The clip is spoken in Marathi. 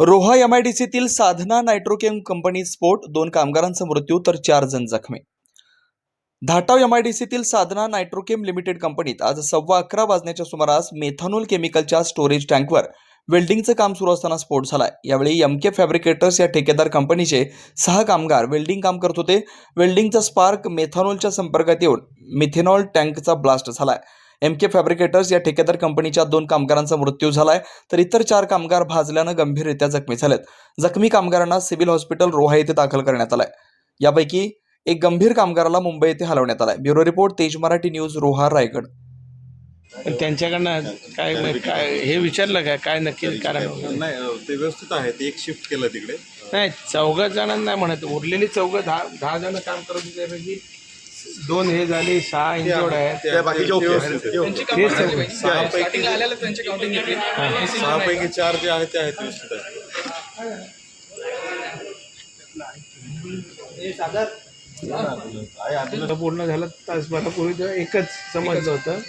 रोहा यम आय डी सीतील साधना नायट्रोकेम कंपनीत स्फोट दोन कामगारांचा मृत्यू तर चार जण जखमी. धाटाव सीतील साधना नायट्रोकेम लिमिटेड कंपनीत आज सव्वा अकरा वाजण्याच्या सुमारास मेथानोल केमिकलच्या स्टोरेज टँकवर वेल्डिंगचं काम सुरू असताना स्फोट झाला यावेळी एम के फॅब्रिकेटर्स या ठेकेदार कंपनीचे सहा कामगार वेल्डिंग काम करत होते. वेल्डिंगचा स्पार्क मेथानोलच्या संपर्कात येऊन मिथेनॉल टँकचा ब्लास्ट झालाय. एम के फॅब्रिकेटर्स या ठेकेदार कंपनीच्या दोन कामगारांचा मृत्यू झालाय तर इतर चार कामगार भाजल्यानं गंभीररित्या जखमी झालेत. जखमी कामगारांना सिव्हिल हॉस्पिटल रोहा येथे दाखल करण्यात आलंय. यापैकी एक गंभीर कामगाराला मुंबई येथे हलवण्यात आलाय. ब्युरो रिपोर्ट तेज मराठी न्यूज रोहा रायगड. त्यांच्याकडनं काय काय हे विचारलं काय काय नक्की कारण? नाही ते व्यवस्थित आहे. ते एक शिफ्ट केलं तिकडे. नाही चौघ जणांना नाही म्हणत. उरलेली चौघ दहा दहा जण काम करत होते त्यापैकी दोन हे झाले सहा इंजोर्ड आहेत. त्या बाकीचे आहेत. सहा पैकी सहा पैकी चार जे आहेत ते आहेत व्यवस्थित आहेत. पूर्ण झालं तासभरापूर्वी तर एकच समजलं होतं.